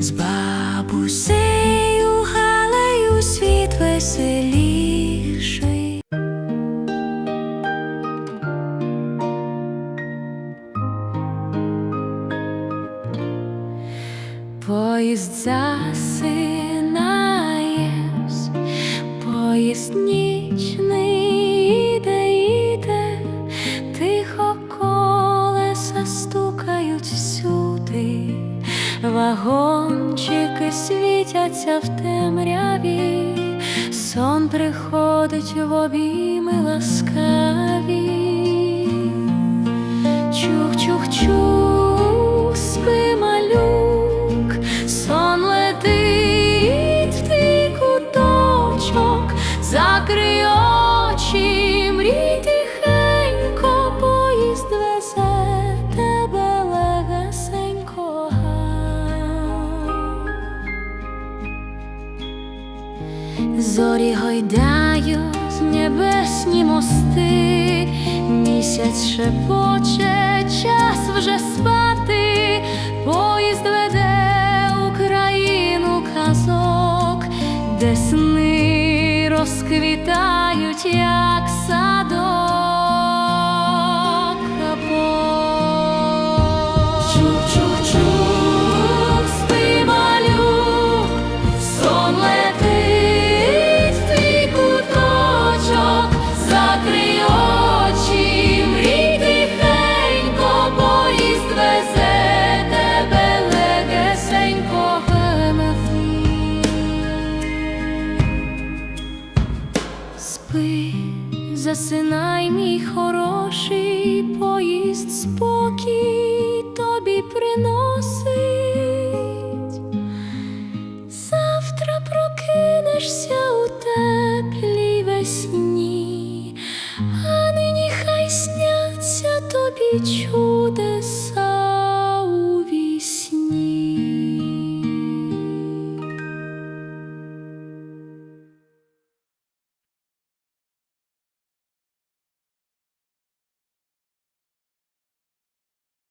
з бабусею Галею світ веселіший. Поїзд засинає, поїзд нічний тихо колеса стукають всюди, вагончики світяться в темряві, сон приходить в обійми ласкаві. Чух-чух-чух, спи, малюк, сон летить в твій куточок, закрий Зорі гойдають небесні мости, місяць шепоче, час вже спати, поїзд веде Україну казок, де сни розквітають, як садок. спи, засинай, мій хороший поїзд, спокій тобі приносить, завтра прокинешся у теплій весні, а нині хай сняться тобі чудеса.